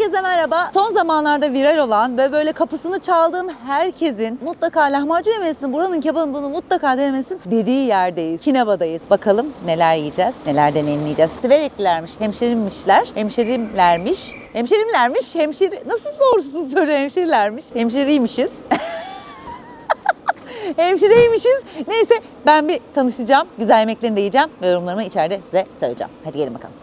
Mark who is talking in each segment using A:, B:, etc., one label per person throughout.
A: Herkese merhaba. Son zamanlarda viral olan ve böyle kapısını çaldığım herkesin mutlaka lahmacun yemelisin, buranın kebabını mutlaka denemesin dediği yerdeyiz. Kinaba'dayız. Bakalım neler yiyeceğiz, neler deneyimleyeceğiz. Sivereklilermiş, hemşerimmişler, hemşerimlermiş, hemşerimlermiş, hemşeri... Nasıl sorsuz soru hemşerilermiş, hemşeriymişiz. Hemşireymişiz. Neyse ben bir tanışacağım. Güzel yemeklerini de yiyeceğim ve yorumlarımı içeride size söyleyeceğim. Hadi gelin bakalım.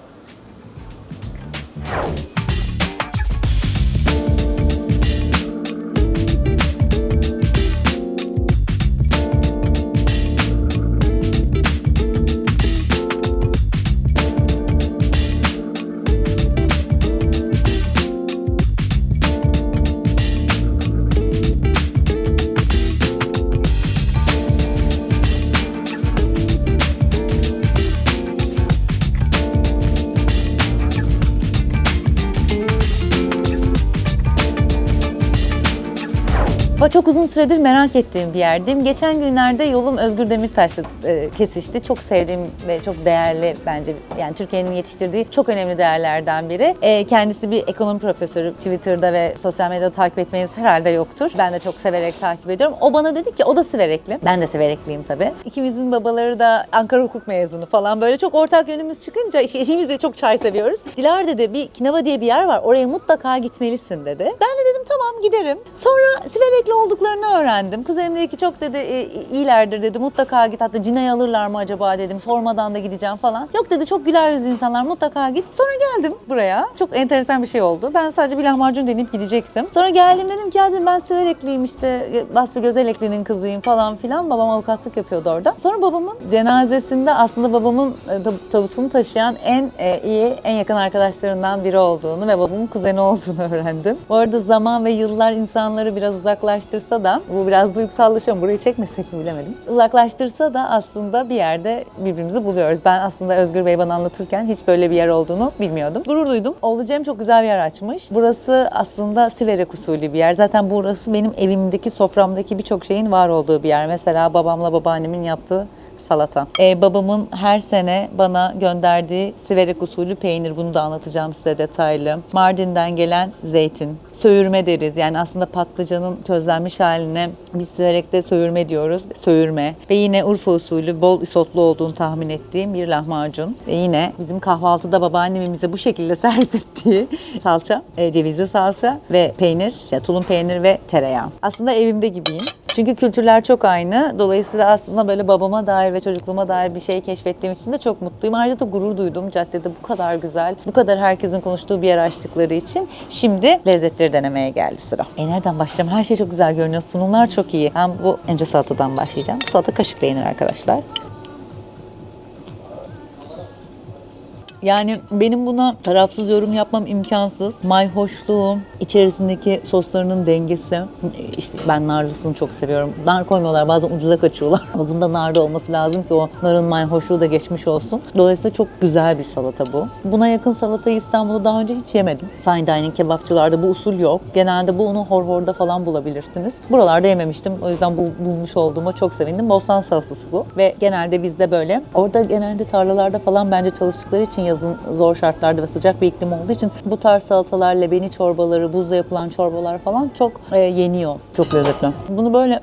A: Süredir merak ettiğim bir yerdeyim. Geçen günlerde yolum Özgür Demirtaş'la e, kesişti. Çok sevdiğim ve çok değerli bence yani Türkiye'nin yetiştirdiği çok önemli değerlerden biri. E, kendisi bir ekonomi profesörü. Twitter'da ve sosyal medyada takip etmeniz herhalde yoktur. Ben de çok severek takip ediyorum. O bana dedi ki o da Siverekli. Ben de Siverekliyim tabii. İkimizin babaları da Ankara Hukuk mezunu falan böyle çok ortak yönümüz çıkınca eş- eşimiz de çok çay seviyoruz. Dilar dedi bir Kinava diye bir yer var oraya mutlaka gitmelisin dedi. Ben de dedim tamam giderim. Sonra Siverekli olduklarını öğrendim. Kuzenim dedi ki çok dedi e, iyilerdir dedi mutlaka git. Hatta Cina'yı alırlar mı acaba dedim. Sormadan da gideceğim falan. Yok dedi çok güler yüzlü insanlar mutlaka git. Sonra geldim buraya. Çok enteresan bir şey oldu. Ben sadece bir lahmacun deneyip gidecektim. Sonra geldim dedim ki dedim ben Siverekliyim işte Vasfi Gözelekli'nin kızıyım falan filan. Babam avukatlık yapıyordu orada. Sonra babamın cenazesinde aslında babamın e, tab- tabutunu taşıyan en e, iyi, en yakın arkadaşlarından biri olduğunu ve babamın kuzeni olduğunu öğrendim. Bu arada zaman ve yıllar insanları biraz uzaklaştırsa da, bu biraz duygusallaşıyorum, burayı çekmesek mi bilemedim. Uzaklaştırsa da aslında bir yerde birbirimizi buluyoruz. Ben aslında Özgür Bey bana anlatırken hiç böyle bir yer olduğunu bilmiyordum. Gurur duydum. Oğlu Cem çok güzel bir yer açmış. Burası aslında Siverek usulü bir yer. Zaten burası benim evimdeki, soframdaki birçok şeyin var olduğu bir yer. Mesela babamla babaannemin yaptığı salata. Ee, babamın her sene bana gönderdiği Siverek usulü peynir. Bunu da anlatacağım size detaylı. Mardin'den gelen zeytin. Söğürme deriz. Yani aslında patlıcanın közlenmiş haline biz Siverek'te söğürme diyoruz. Söğürme. Ve yine Urfa usulü bol isotlu olduğunu tahmin ettiğim bir lahmacun. Ve yine bizim kahvaltıda babaannemin bize bu şekilde servis ettiği salça, e, cevizli salça ve peynir, işte tulum peynir ve tereyağı. Aslında evimde gibiyim. Çünkü kültürler çok aynı. Dolayısıyla aslında böyle babama dair ve çocukluğuma dair bir şey keşfettiğim için de çok mutluyum. Ayrıca da gurur duydum caddede bu kadar güzel, bu kadar herkesin konuştuğu bir yer açtıkları için. Şimdi lezzetleri denemeye geldi sıra. E nereden başlayacağım? Her şey çok güzel görünüyor. Sunumlar çok iyi. Ben bu önce salatadan başlayacağım. Salata kaşıkla yenir arkadaşlar. Yani benim buna tarafsız yorum yapmam imkansız. Mayhoşluğu, içerisindeki soslarının dengesi. İşte ben narlısını çok seviyorum. Nar koymuyorlar bazen ucuza kaçıyorlar. Ama bunda narda olması lazım ki o narın mayhoşluğu da geçmiş olsun. Dolayısıyla çok güzel bir salata bu. Buna yakın salatayı İstanbul'da daha önce hiç yemedim. Fine dining kebapçılarda bu usul yok. Genelde bunu horhorda falan bulabilirsiniz. Buralarda yememiştim. O yüzden bul- bulmuş olduğuma çok sevindim. Bostan salatası bu. Ve genelde bizde böyle. Orada genelde tarlalarda falan bence çalıştıkları için yazın zor şartlarda ve sıcak bir iklim olduğu için bu tarz salatalar, lebeni çorbaları, buzla yapılan çorbalar falan çok e, yeniyor. Çok lezzetli. Bunu böyle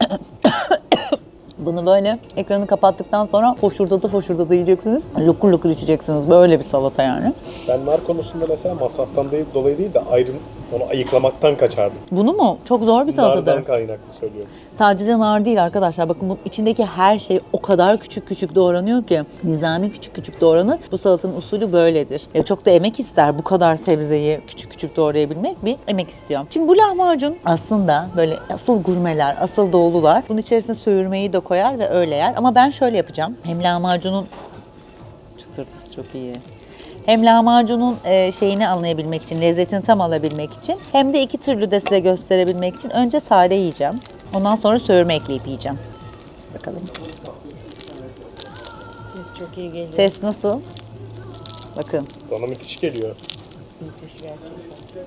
A: Bunu böyle ekranı kapattıktan sonra foşurdadı foşurdadı yiyeceksiniz. Lokur lokur içeceksiniz. Böyle bir salata yani.
B: Ben nar konusunda mesela masraftan değil, dolayı değil de ayrım onu ayıklamaktan kaçardım.
A: Bunu mu? Çok zor bir salatadır.
B: Nardan kaynaklı söylüyorum.
A: Sadece nar değil arkadaşlar. Bakın bunun içindeki her şey o kadar küçük küçük doğranıyor ki. Nizami küçük küçük doğranır. Bu salatanın usulü böyledir. Ya çok da emek ister bu kadar sebzeyi küçük küçük doğrayabilmek bir emek istiyor. Şimdi bu lahmacun aslında böyle asıl gurmeler, asıl doğulular bunun içerisine söğürmeyi de koyar ve öyle yer. Ama ben şöyle yapacağım. Hem lahmacunun çıtırtısı çok iyi. Hem lahmacunun e, şeyini anlayabilmek için, lezzetini tam alabilmek için hem de iki türlü de size gösterebilmek için önce sade yiyeceğim. Ondan sonra söğürme ekleyip yiyeceğim. Bakalım.
C: Ses çok iyi geliyor.
A: Ses nasıl? Bakın.
B: Bana müthiş geliyor.
C: Müthiş gerçekten.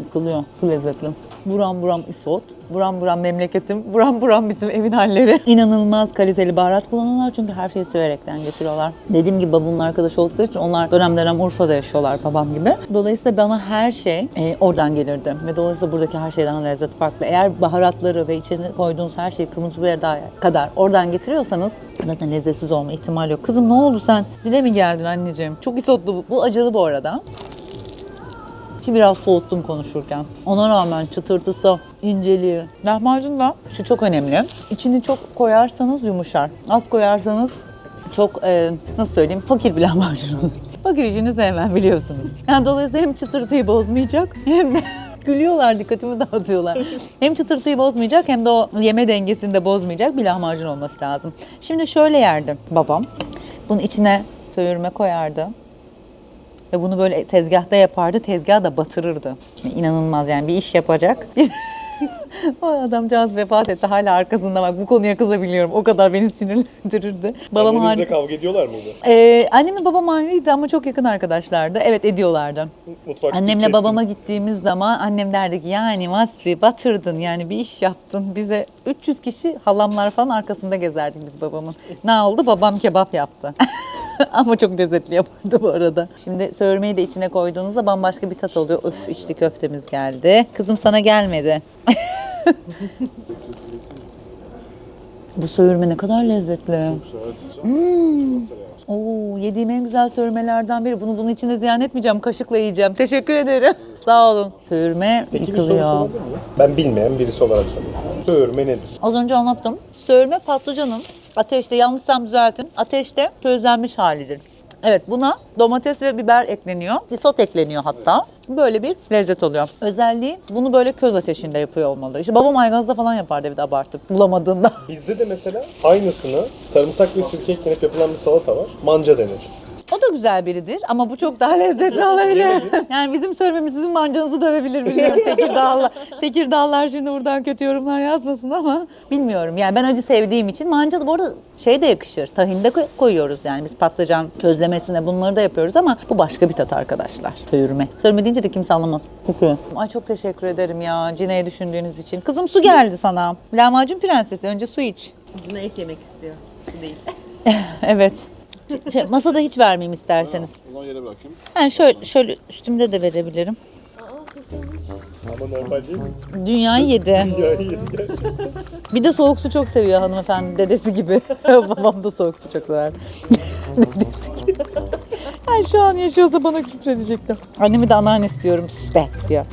A: Yıkılıyor. Bu lezzetli. Buram buram isot, buram buram memleketim, buram buram bizim evin halleri. İnanılmaz kaliteli baharat kullanıyorlar çünkü her şeyi severekten getiriyorlar. Dediğim gibi babamın arkadaşı oldukları için onlar dönem dönem Urfa'da yaşıyorlar babam gibi. Dolayısıyla bana her şey e, oradan gelirdi. Ve dolayısıyla buradaki her şeyden lezzet farklı. Eğer baharatları ve içine koyduğunuz her şeyi kırmızı biber daha kadar oradan getiriyorsanız zaten lezzetsiz olma ihtimali yok. Kızım ne oldu sen? Dile mi geldin anneciğim? Çok isotlu bu. Bu acılı bu arada. Ki biraz soğuttum konuşurken. Ona rağmen çıtırtısı, inceliği. Lahmacun da şu çok önemli. İçini çok koyarsanız yumuşar. Az koyarsanız çok e, nasıl söyleyeyim fakir bir lahmacun olur. Fakir işini sevmem biliyorsunuz. Yani dolayısıyla hem çıtırtıyı bozmayacak hem de gülüyorlar dikkatimi dağıtıyorlar. Hem çıtırtıyı bozmayacak hem de o yeme dengesini de bozmayacak bir lahmacun olması lazım. Şimdi şöyle yerdi babam. Bunun içine söğürme koyardı. Ve bunu böyle tezgahta yapardı, tezgahı da batırırdı. İnanılmaz yani bir iş yapacak. o adamcağız vefat etti hala arkasında bak bu konuya kızabiliyorum. O kadar beni sinirlendirirdi. Babam
B: Annenizle
A: harika.
B: kavga ediyorlar mıydı?
A: Ee, annemle babam ayrıydı ama çok yakın arkadaşlardı. Evet ediyorlardı.
B: Mutfakta
A: Annemle
B: hissettim.
A: babama gittiğimiz zaman annem derdi ki yani Vasfi batırdın yani bir iş yaptın. Bize 300 kişi halamlar falan arkasında gezerdik biz babamın. Ne oldu? Babam kebap yaptı. Ama çok lezzetli yapardı bu arada. Şimdi söğürmeyi de içine koyduğunuzda bambaşka bir tat oluyor. Öf içli köftemiz geldi. Kızım sana gelmedi. bu söğürme ne kadar lezzetli. Hmm. Oo, yediğim en güzel söğürmelerden biri. Bunu bunun içine ziyan etmeyeceğim. Kaşıkla yiyeceğim. Teşekkür ederim. Sağ olun. Söğürme
B: Peki bir soru
A: yıkılıyor.
B: sorabilir miyim? Ben bilmeyen birisi olarak soruyorum. Söğürme nedir?
A: Az önce anlattım. Söğürme patlıcanın ateşte yanlışsam düzeltin. Ateşte közlenmiş halidir. Evet buna domates ve biber ekleniyor. Isot ekleniyor hatta. Böyle bir lezzet oluyor. Özelliği bunu böyle köz ateşinde yapıyor olmalı. İşte babam aygazda falan yapardı bir de abartıp bulamadığında.
B: Bizde de mesela aynısını sarımsak ve sirke eklenip yapılan bir salata var. Manca denir.
A: O da güzel biridir ama bu çok daha lezzetli olabilir. yani bizim söylememiz sizin mancanızı dövebilir biliyorum Tekirdağlılar. Tekirdağlılar şimdi buradan kötü yorumlar yazmasın ama bilmiyorum. Yani ben acı sevdiğim için manca da bu arada şey de yakışır. Tahinde koy- koyuyoruz yani biz patlıcan közlemesine bunları da yapıyoruz ama bu başka bir tat arkadaşlar. Söğürme. Söğürme deyince de kimse anlamaz. Kokuyor. Ay çok teşekkür ederim ya Cine'yi düşündüğünüz için. Kızım su geldi sana. Lahmacun prensesi önce su iç.
C: Ucuna et yemek istiyor. Su değil.
A: Evet. Şey, masada hiç vermeyeyim isterseniz.
D: O zaman yere bırakayım.
A: Yani şöyle, şöyle üstümde de verebilirim.
B: Ama normal değil mi?
A: Dünyayı yedi.
B: Yani yedi gerçekten.
A: Bir de soğuk su çok seviyor hanımefendi dedesi gibi. Babam da soğuk su çok sever. dedesi gibi. Yani şu an yaşıyorsa bana küfredecektim. Annemi de anneannesi diyorum sus be diyor.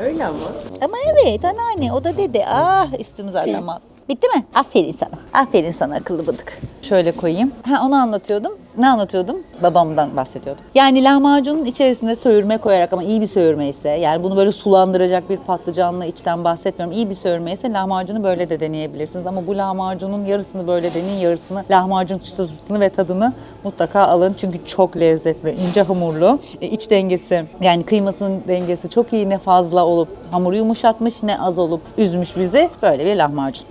C: Öyle ama.
A: Ama evet anneanne o da dedi. Ah üstüm zaten ama. Bitti mi? Aferin sana. Aferin sana akıllı bıdık. Şöyle koyayım. Ha onu anlatıyordum. Ne anlatıyordum? Babamdan bahsediyordum. Yani lahmacunun içerisinde söğürme koyarak ama iyi bir söğürme ise yani bunu böyle sulandıracak bir patlıcanla içten bahsetmiyorum. İyi bir söğürme ise lahmacunu böyle de deneyebilirsiniz. Ama bu lahmacunun yarısını böyle deneyin, yarısını lahmacun çıtırtısını ve tadını mutlaka alın. Çünkü çok lezzetli, ince hamurlu. E, iç dengesi yani kıymasının dengesi çok iyi. Ne fazla olup hamuru yumuşatmış ne az olup üzmüş bizi. Böyle bir lahmacun.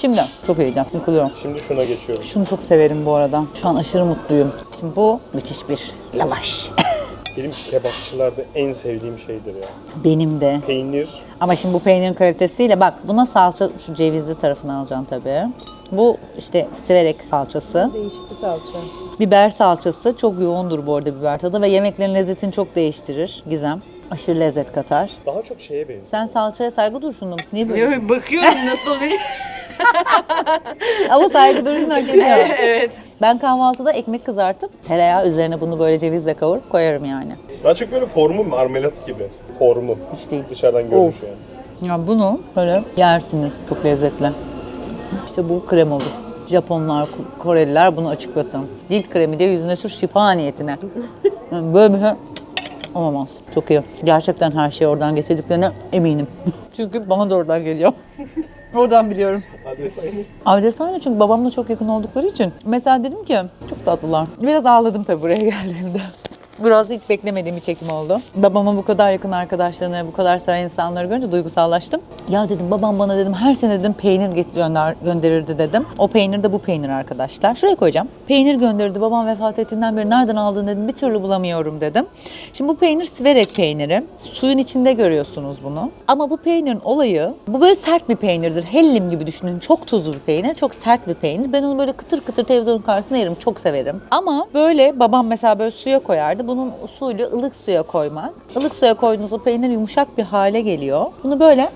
A: Şimdi çok heyecan, yıkılıyorum.
B: Şimdi şuna geçiyorum.
A: Şunu çok severim bu arada. Şu an aşırı mutluyum. Şimdi bu müthiş bir lavaş.
B: Benim kebapçılarda en sevdiğim şeydir ya.
A: Benim de.
B: Peynir,
A: Ama şimdi bu peynirin kalitesiyle bak buna salça şu cevizli tarafını alacaksın tabii. Bu işte siverek salçası.
C: Değişik bir salça.
A: Biber salçası çok yoğundur bu arada biber tadı ve yemeklerin lezzetini çok değiştirir Gizem. Aşırı lezzet katar.
B: daha çok şeye benziyor.
A: Sen salçaya saygı duruşunda mısın? Niye böyle?
C: Bakıyorum nasıl bir
A: Ama saygı duruşunu hak ediyor.
C: Evet.
A: Ben kahvaltıda ekmek kızartıp tereyağı üzerine bunu böyle cevizle kavurup koyarım yani.
B: Daha çok böyle formu marmelat gibi. Formu.
A: Hiç değil.
B: Dışarıdan görünüş yani.
A: Ya bunu böyle yersiniz. Çok lezzetli. İşte bu krem olur. Japonlar, Ko- Koreliler bunu açıklasın. Cilt kremi diye yüzüne sür şifa niyetine. Yani böyle bir şey olamaz. Çok iyi. Gerçekten her şeyi oradan getirdiklerine eminim. çünkü bana da oradan geliyor. Oradan biliyorum.
B: Adres aynı.
A: Adres aynı çünkü babamla çok yakın oldukları için. Mesela dedim ki çok tatlılar. Biraz ağladım tabii buraya geldiğimde. Biraz hiç beklemediğim bir çekim oldu. Babama bu kadar yakın arkadaşlarına, bu kadar seven insanları görünce duygusallaştım. Ya dedim babam bana dedim her sene dedim peynir getir gönder, gönderirdi dedim. O peynir de bu peynir arkadaşlar. Şuraya koyacağım. Peynir gönderirdi. Babam vefat ettiğinden beri nereden aldın dedim. Bir türlü bulamıyorum dedim. Şimdi bu peynir siverek peyniri. Suyun içinde görüyorsunuz bunu. Ama bu peynirin olayı bu böyle sert bir peynirdir. Hellim gibi düşünün. Çok tuzlu bir peynir. Çok sert bir peynir. Ben onu böyle kıtır kıtır televizyonun karşısında yerim. Çok severim. Ama böyle babam mesela böyle suya koyardı. Bunun usulü ılık suya koymak. Ilık suya koyduğunuzda peynir yumuşak bir hale geliyor. Bunu böyle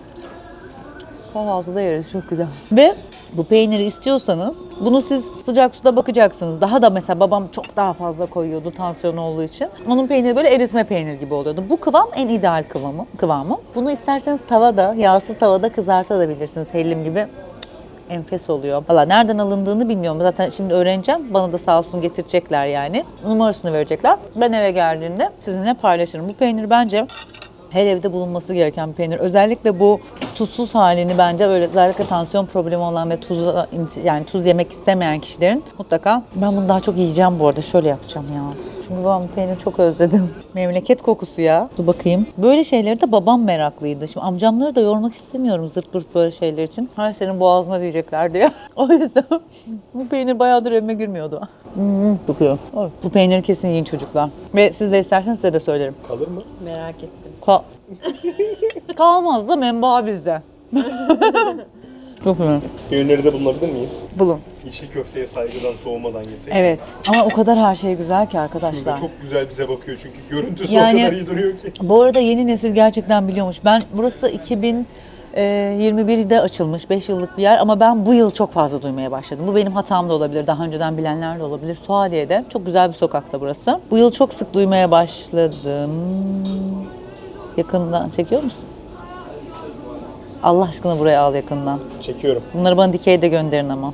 A: kahvaltıda yeriz. Çok güzel. Ve bu peyniri istiyorsanız bunu siz sıcak suda bakacaksınız. Daha da mesela babam çok daha fazla koyuyordu tansiyonu olduğu için. Onun peyniri böyle eritme peynir gibi oluyordu. Bu kıvam en ideal kıvamı. kıvamı. Bunu isterseniz tavada, yağsız tavada kızartabilirsiniz hellim gibi. Enfes oluyor. Valla nereden alındığını bilmiyorum. Zaten şimdi öğreneceğim. Bana da sağ olsun getirecekler yani. Numarasını verecekler. Ben eve geldiğinde sizinle paylaşırım. Bu peynir bence her evde bulunması gereken bir peynir. Özellikle bu tuzsuz halini bence böyle özellikle tansiyon problemi olan ve tuz yani tuz yemek istemeyen kişilerin mutlaka ben bunu daha çok yiyeceğim bu arada. Şöyle yapacağım ya. Çünkü babam bu peyniri çok özledim. Memleket kokusu ya. Dur bakayım. Böyle şeyleri de babam meraklıydı. Şimdi amcamları da yormak istemiyorum zırt pırt böyle şeyler için. Hay senin boğazına diyecekler diye. o yüzden bu peynir bayağıdır evime girmiyordu. Hmm, kokuyor. Oy. Bu peyniri kesin yiyin çocuklar. Ve siz de isterseniz size de söylerim.
B: Kalır mı?
C: Merak ettim.
A: Ka- Kalmaz da menba bizde. Çok güzel.
B: Bir öneride bulunabilir miyim?
A: Bulun.
B: İçli köfteye saygıdan soğumadan yesek.
A: Evet. Ama o kadar her şey güzel ki
B: Şurada
A: arkadaşlar.
B: çok güzel bize bakıyor çünkü görüntüsü
A: Yani-
B: o kadar iyi duruyor ki.
A: Bu arada yeni nesil gerçekten biliyormuş. Ben burası 2021'de açılmış 5 yıllık bir yer ama ben bu yıl çok fazla duymaya başladım. Bu benim hatam da olabilir. Daha önceden bilenler de olabilir. Suadiye'de. Çok güzel bir sokakta burası. Bu yıl çok sık duymaya başladım. Yakından çekiyor musun? Allah aşkına buraya al yakından.
B: Çekiyorum.
A: Bunları bana dikeyde gönderin ama.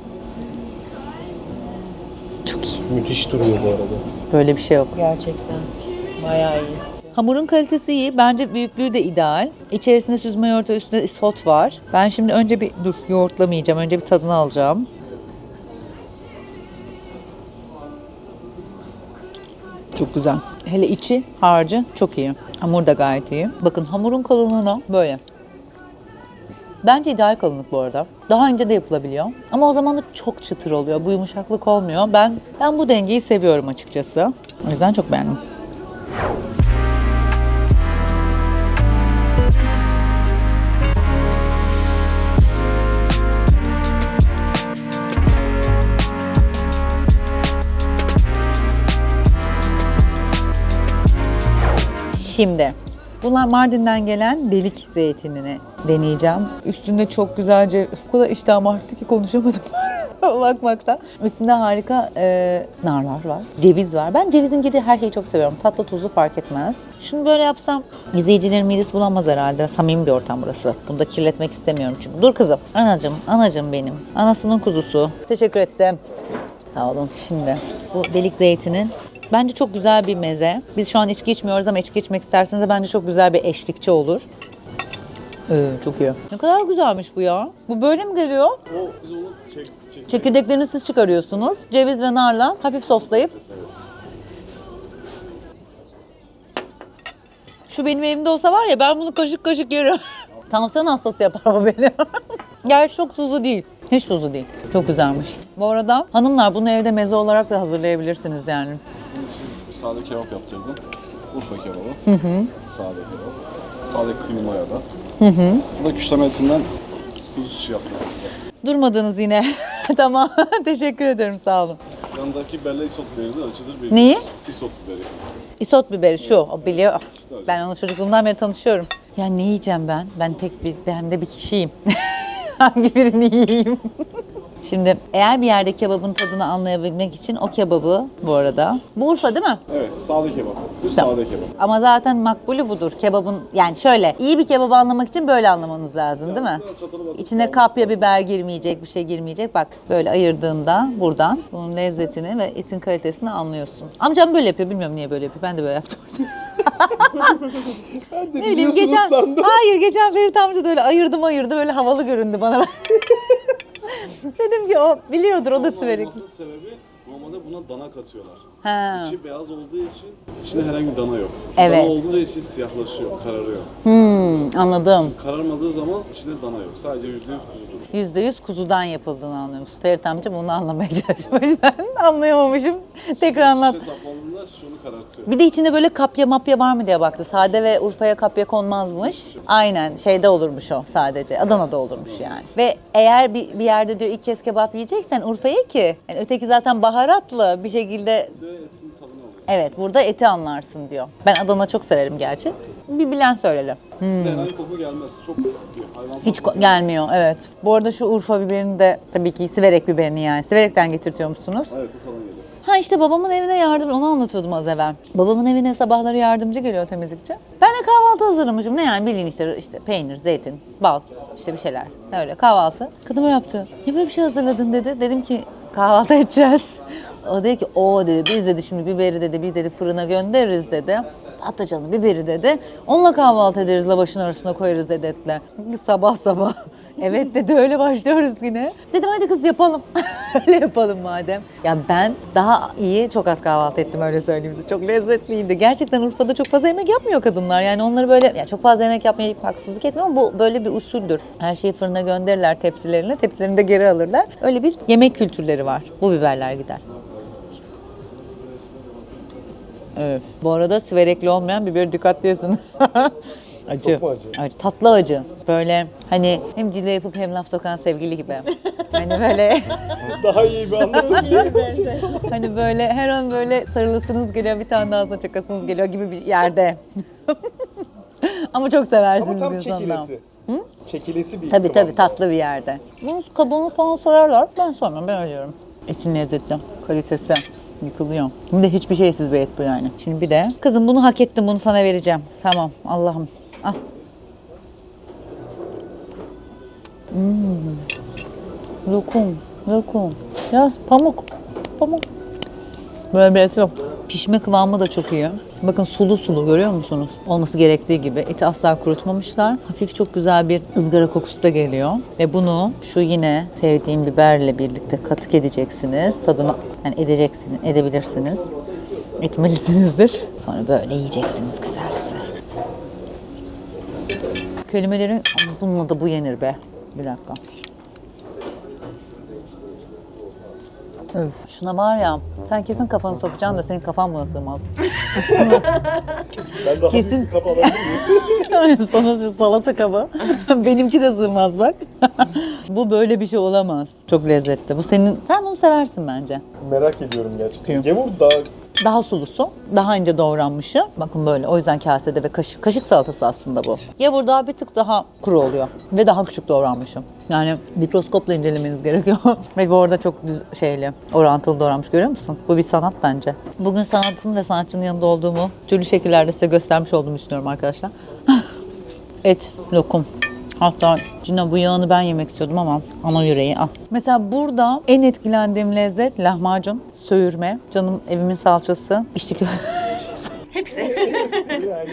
A: Çok iyi.
B: Müthiş duruyor bu arada.
A: Böyle bir şey yok.
C: Gerçekten. Bayağı iyi.
A: Hamurun kalitesi iyi. Bence büyüklüğü de ideal. İçerisinde süzme yoğurt ve üstünde isot var. Ben şimdi önce bir dur yoğurtlamayacağım. Önce bir tadını alacağım. Çok güzel. Hele içi harcı çok iyi. Hamur da gayet iyi. Bakın hamurun kalınlığına böyle. Bence ideal kalınlık bu arada. Daha ince de yapılabiliyor. Ama o zaman da çok çıtır oluyor. Bu yumuşaklık olmuyor. Ben ben bu dengeyi seviyorum açıkçası. O yüzden çok beğendim. Şimdi bunlar Mardin'den gelen delik zeytinini deneyeceğim. Üstünde çok güzelce o kadar iştahım arttı ki konuşamadım bakmaktan. Üstünde harika e, narlar var. Ceviz var. Ben cevizin girdiği her şeyi çok seviyorum. Tatlı tuzlu fark etmez. Şunu böyle yapsam izleyicilerin midesi bulanmaz herhalde. Samimi bir ortam burası. Bunu da kirletmek istemiyorum çünkü. Dur kızım. Anacım, anacım benim. Anasının kuzusu. Teşekkür ettim. Sağ olun. Şimdi bu delik zeytinin bence çok güzel bir meze. Biz şu an içki içmiyoruz ama içki içmek isterseniz de bence çok güzel bir eşlikçi olur. Ee, çok iyi. Ne kadar güzelmiş bu ya. Bu böyle mi geliyor?
B: O biz onu çek, çek.
A: Çekirdeklerini siz çıkarıyorsunuz. Ceviz ve narla hafif soslayıp. Şu benim evimde olsa var ya ben bunu kaşık kaşık yerim. Tansiyon hastası yapar bu beni. Gerçi çok tuzlu değil. Hiç tuzlu değil. Çok güzelmiş. Bu arada hanımlar bunu evde meze olarak da hazırlayabilirsiniz yani.
D: Sade kebap yaptırdım. Urfa kebabı. Sade kebap. Sade kıyma ya da. Hı hı. Bu da küşleme etinden kuzu şiş yaptım size.
A: Durmadınız yine. tamam. Teşekkür ederim. Sağ olun.
D: Yanındaki belle isot biberi de acıdır bir.
A: Neyi?
D: Isot biberi.
A: İsot biberi şu. O biliyor. Ben onu çocukluğumdan beri tanışıyorum. Ya ne yiyeceğim ben? Ben tek bir, ben de bir kişiyim. Hangi birini yiyeyim? Şimdi eğer bir yerde kebabın tadını anlayabilmek için o kebabı bu arada. Bu Urfa değil mi?
D: Evet, sade kebap. Bu
A: Tamam.
D: sade kebap.
A: Ama zaten makbulü budur. Kebabın yani şöyle iyi bir kebabı anlamak için böyle anlamanız lazım değil mi?
D: çatalı basıp
A: İçine kapya biber girmeyecek, bir şey girmeyecek. Bak böyle ayırdığında buradan bunun lezzetini ve etin kalitesini anlıyorsun. Amcam böyle yapıyor. Bilmiyorum niye böyle yapıyor. Ben de böyle yaptım.
B: Ben de
A: ne bileyim geçen hayır geçen Ferit amca da öyle ayırdım ayırdı böyle havalı göründü bana. Dedim ki o biliyordur o da siverek.
D: Olmasının sebebi normalde buna dana katıyorlar.
A: Ha.
D: İçi beyaz olduğu için içinde herhangi bir dana yok.
A: Evet.
D: Dana olduğunda içi siyahlaşıyor, kararıyor.
A: Hmm, anladım.
D: Kararmadığı zaman içinde dana yok. Sadece yüzde yüz kuzudur.
A: %100 kuzudan yapıldığını anlıyorum. Ferit amcam onu anlamaya çalışmış. Ben anlayamamışım. Tekrar anlat.
D: Saplandığında şunu karartıyor.
A: Bir de içinde böyle kapya mapya var mı diye baktı. Sade ve Urfa'ya kapya konmazmış. Aynen şeyde olurmuş o sadece. Adana'da olurmuş yani. Ve eğer bir, bir yerde diyor ilk kez kebap yiyeceksen Urfa'ya ki. Yani öteki zaten baharatlı bir şekilde
D: Bir de etin tadını alıyor.
A: evet burada eti anlarsın diyor. Ben Adana çok severim gerçi. Bir bilen.
D: Bir de herhangi koku gelmez. Çok hayvansal
A: Hiç ko- gelmiyor evet. Bu arada şu Urfa biberini de tabii ki Siverek biberini yani. Siverek'ten getirtiyor musunuz?
D: Evet.
A: Ha işte babamın evine yardım, onu anlatıyordum az evvel. Babamın evine sabahları yardımcı geliyor temizlikçi. Ben de kahvaltı hazırlamışım. Ne yani bildiğin işte, işte peynir, zeytin, bal, işte bir şeyler. Öyle kahvaltı. Kadın o yaptı. Ya böyle bir şey hazırladın dedi. Dedim ki kahvaltı edeceğiz. O dedi ki o dedi biz dedi şimdi biberi dedi bir dedi fırına göndeririz dedi. Patlıcanı biberi dedi. Onunla kahvaltı ederiz lavaşın arasına koyarız dedi etle. Sabah sabah. Evet dedi öyle başlıyoruz yine. Dedim hadi kız yapalım. öyle yapalım madem. Ya ben daha iyi çok az kahvaltı ettim öyle söyleyeyim. Çok lezzetliydi. Gerçekten Urfa'da çok fazla yemek yapmıyor kadınlar. Yani onları böyle ya çok fazla yemek yapmaya haksızlık etmiyorum bu böyle bir usuldür. Her şeyi fırına gönderirler tepsilerine. Tepsilerini de geri alırlar. Öyle bir yemek kültürleri var. Bu biberler gider. Evet. Bu arada siverekli olmayan biberi dikkatli yesin. acı.
B: Çok mu acı?
A: Tatlı acı. Böyle hani hem cile yapıp hem laf sokan sevgili gibi. hani böyle
B: Daha iyi bir anlatım.
A: hani böyle her an böyle sarılasınız geliyor bir tane daha ağzına çakasınız geliyor gibi bir yerde. Ama çok seversiniz
B: Ama tam
A: gün sonunda.
B: çekilesi. Çekilesi bir
A: Tabii tabii
B: kıvamda.
A: tatlı bir yerde. Bunun kabuğunu falan sorarlar. Ben sormam ben ölüyorum. Etin lezzeti, kalitesi yıkılıyor. Şimdi de hiçbir şeysiz bir et bu yani. Şimdi bir de kızım bunu hak ettin bunu sana vereceğim. Tamam Allah'ım al. Hmm. Lokum, lokum. Biraz pamuk, pamuk. Böyle bir et yok. Pişme kıvamı da çok iyi. Bakın sulu sulu görüyor musunuz? Olması gerektiği gibi. Eti asla kurutmamışlar. Hafif çok güzel bir ızgara kokusu da geliyor. Ve bunu şu yine sevdiğim biberle birlikte katık edeceksiniz. Tadını yani edeceksiniz, edebilirsiniz. Etmelisinizdir. Sonra böyle yiyeceksiniz güzel güzel. Kelimelerin bununla da bu yenir be. Bir dakika. Öf, şuna var ya sen kesin kafanı sokacaksın da senin kafan buna sığmaz.
B: Ben daha
A: Kesin.
B: büyük bir kap alabilir miyim?
A: Sana şu salata kabı. Benimki de sığmaz bak. bu böyle bir şey olamaz. Çok lezzetli. Bu senin, sen bunu seversin bence.
B: Merak ediyorum gerçekten.
A: Yok.
B: Gemur daha
A: Daha sulusu, daha ince doğranmışı. Bakın böyle o yüzden kasede ve kaşık, kaşık salatası aslında bu. Yavur daha bir tık daha kuru oluyor ve daha küçük doğranmışım. Yani mikroskopla incelemeniz gerekiyor. ve bu arada çok düz, şeyli, orantılı doğranmış görüyor musun? Bu bir sanat bence. Bugün sanatın ve sanatçının yanında olduğumu türlü şekillerde size göstermiş olduğumu düşünüyorum arkadaşlar. Et, lokum. Hatta Cina bu yağını ben yemek istiyordum ama ana yüreği al. Mesela burada en etkilendiğim lezzet lahmacun, söğürme, canım evimin salçası, içli
B: yani.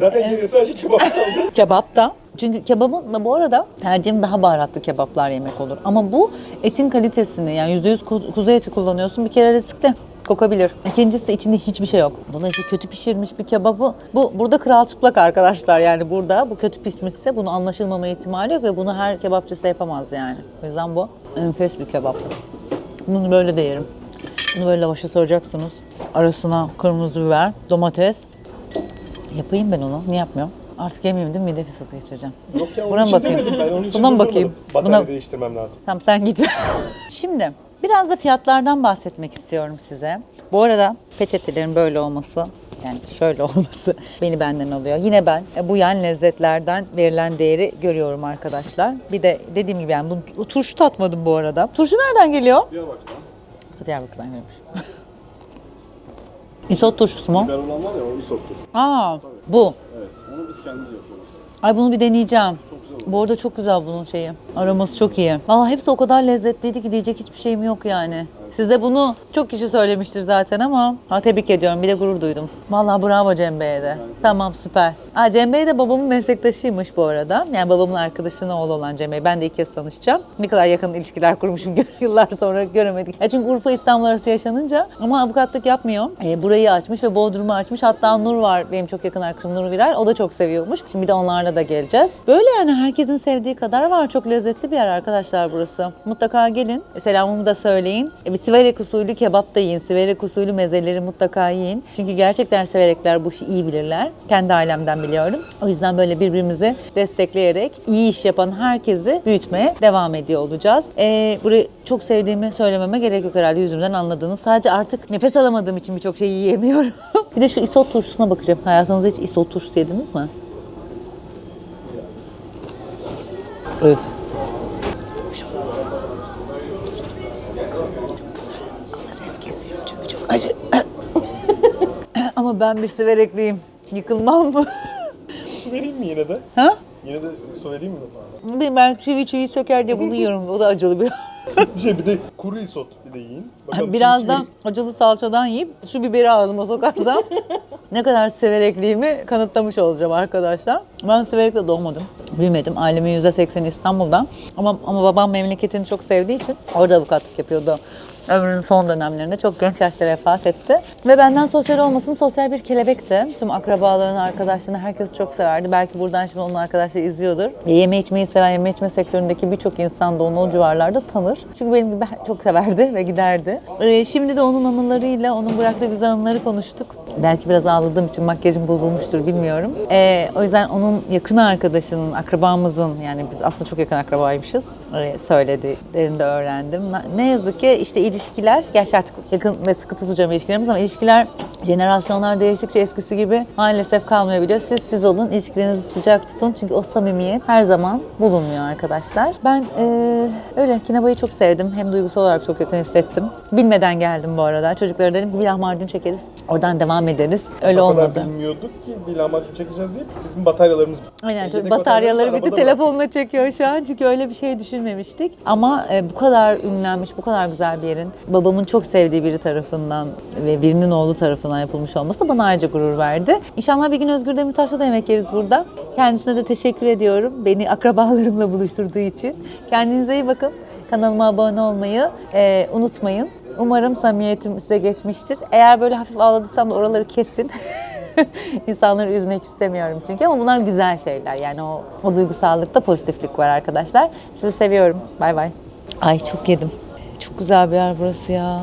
B: Zaten geriye sadece kebap kaldı.
A: kebap da. Çünkü kebabın bu arada tercihim daha baharatlı kebaplar yemek olur. Ama bu etin kalitesini yani %100 ku- kuzu eti kullanıyorsun bir kere riskli kokabilir. İkincisi içinde hiçbir şey yok. Dolayısıyla kötü pişirmiş bir kebabı bu burada kral çıplak arkadaşlar yani burada bu kötü pişmişse bunu anlaşılmama ihtimali yok ve bunu her kebapçısı da yapamaz yani. O yüzden bu enfes bir kebap. Bunu böyle de yerim. Bunu böyle lavaşa soracaksınız. Arasına kırmızı biber, domates. Yapayım ben onu. Niye yapmıyorum? Artık yemeyeyim değil mi? Mide fesatı geçireceğim.
B: Yok ya
A: Buna mı bakayım?
B: ben.
A: Buna mı bakayım?
B: Batarya
A: Buna-
B: değiştirmem lazım.
A: Tamam sen git. Şimdi biraz da fiyatlardan bahsetmek istiyorum size. Bu arada peçetelerin böyle olması yani şöyle olması beni benden alıyor. Yine ben e, bu yan lezzetlerden verilen değeri görüyorum arkadaşlar. Bir de dediğim gibi yani bu, turşu tatmadım bu arada. Turşu nereden geliyor?
D: Diyarbakır'dan.
A: Diyarbakır'dan geliyormuş. Isot turşusu mu?
D: Biber olan var ya o isottur.
A: Aa bu.
D: Evet. Onu biz kendimiz yapıyoruz.
A: Ay bunu bir deneyeceğim. Bu arada çok güzel bunun şeyi. Aroması çok iyi. Valla hepsi o kadar lezzetliydi ki diyecek hiçbir şeyim yok yani. Size bunu çok kişi söylemiştir zaten ama ha, tebrik ediyorum. Bir de gurur duydum. Vallahi bravo Cem Bey'e de. Tamam süper. Aa, Cem Bey de babamın meslektaşıymış bu arada. Yani babamın arkadaşının oğlu olan Cem Bey. Ben de ilk kez tanışacağım. Ne kadar yakın ilişkiler kurmuşum yıllar sonra göremedik. Ya çünkü Urfa İstanbul arası yaşanınca ama avukatlık yapmıyor. E, burayı açmış ve Bodrum'u açmış. Hatta Nur var benim çok yakın arkadaşım Nur Viral. O da çok seviyormuş. Şimdi bir de onlarla da geleceğiz. Böyle yani herkesin sevdiği kadar var. Çok lezzetli bir yer arkadaşlar burası. Mutlaka gelin. E, Selamımı da söyleyin. E, bir Siverek usulü kebap da yiyin. Siverek usulü mezeleri mutlaka yiyin. Çünkü gerçekten Siverekler bu işi iyi bilirler. Kendi ailemden biliyorum. O yüzden böyle birbirimizi destekleyerek iyi iş yapan herkesi büyütmeye devam ediyor olacağız. E, burayı çok sevdiğimi söylememe gerek yok herhalde yüzümden anladınız. Sadece artık nefes alamadığım için birçok şeyi yiyemiyorum. bir de şu isot turşusuna bakacağım. Hayatınızda hiç isot turşusu yediniz mi? Öf. Acı. Ama ben bir siverekliyim. Yıkılmam mı?
B: Su vereyim mi yine de?
A: ha?
B: Yine de su vereyim mi?
A: Bir ben çivi çivi söker diye bunu yiyorum. O da acılı bir.
B: bir şey bir de kuru isot bir de yiyin. Bakalım
A: Biraz
B: şimdi-
A: da acılı salçadan yiyip şu biberi ağzıma sokarsam ne kadar severekliğimi kanıtlamış olacağım arkadaşlar. Ben severekle doğmadım. Büyümedim. Ailemin %80'i İstanbul'da. Ama, ama babam memleketini çok sevdiği için orada avukatlık yapıyordu. Ömrünün son dönemlerinde çok genç yaşta vefat etti. Ve benden sosyal olmasın sosyal bir kelebekti. Tüm akrabalarını, arkadaşlarını herkes çok severdi. Belki buradan şimdi onun arkadaşları izliyordur. Ve yeme içmeyi seven, yeme içme sektöründeki birçok insan da onu o civarlarda tanır. Çünkü benim gibi çok severdi ve giderdi. Ee, şimdi de onun anılarıyla, onun bıraktığı güzel anıları konuştuk. Belki biraz ağladığım için makyajım bozulmuştur bilmiyorum. Ee, o yüzden onun yakın arkadaşının, akrabamızın yani biz aslında çok yakın akrabaymışız. Ee, söylediklerini de öğrendim. Ne yazık ki işte ilişkiler, gerçi artık yakın ve sıkı tutacağım ilişkilerimiz ama ilişkiler jenerasyonlar değiştikçe eskisi gibi maalesef kalmayabiliyor. Siz siz olun, ilişkilerinizi sıcak tutun çünkü o samimiyet her zaman bulunmuyor arkadaşlar. Ben eee, öyle Kinaba'yı çok sevdim. Hem duygusal olarak çok yakın hissettim. Bilmeden geldim bu arada. Çocuklara dedim ki bir lahmacun çekeriz. Oradan devam ederiz. Öyle
B: O
A: olmadı.
B: bilmiyorduk ki bir lahmacun çekeceğiz deyip bizim bataryalarımız
A: Aynen
B: Yedek
A: çok bataryaları bir de
B: arabada
A: telefonla çekiyor şu an çünkü öyle bir şey düşünmemiştik. Ama e, bu kadar ünlenmiş, bu kadar güzel bir yerin babamın çok sevdiği biri tarafından ve birinin oğlu tarafından yapılmış olması bana ayrıca gurur verdi. İnşallah bir gün Özgür Demirtaş'la da yemek yeriz burada. Kendisine de teşekkür ediyorum beni akrabalarımla buluşturduğu için. Kendinize iyi bakın. Kanalıma abone olmayı e, unutmayın. Umarım samimiyetim size geçmiştir. Eğer böyle hafif ağladıysam da oraları kesin. İnsanları üzmek istemiyorum çünkü ama bunlar güzel şeyler. Yani o, o duygusallıkta pozitiflik var arkadaşlar. Sizi seviyorum. Bay bay. Ay çok yedim. Çok güzel bir yer burası ya.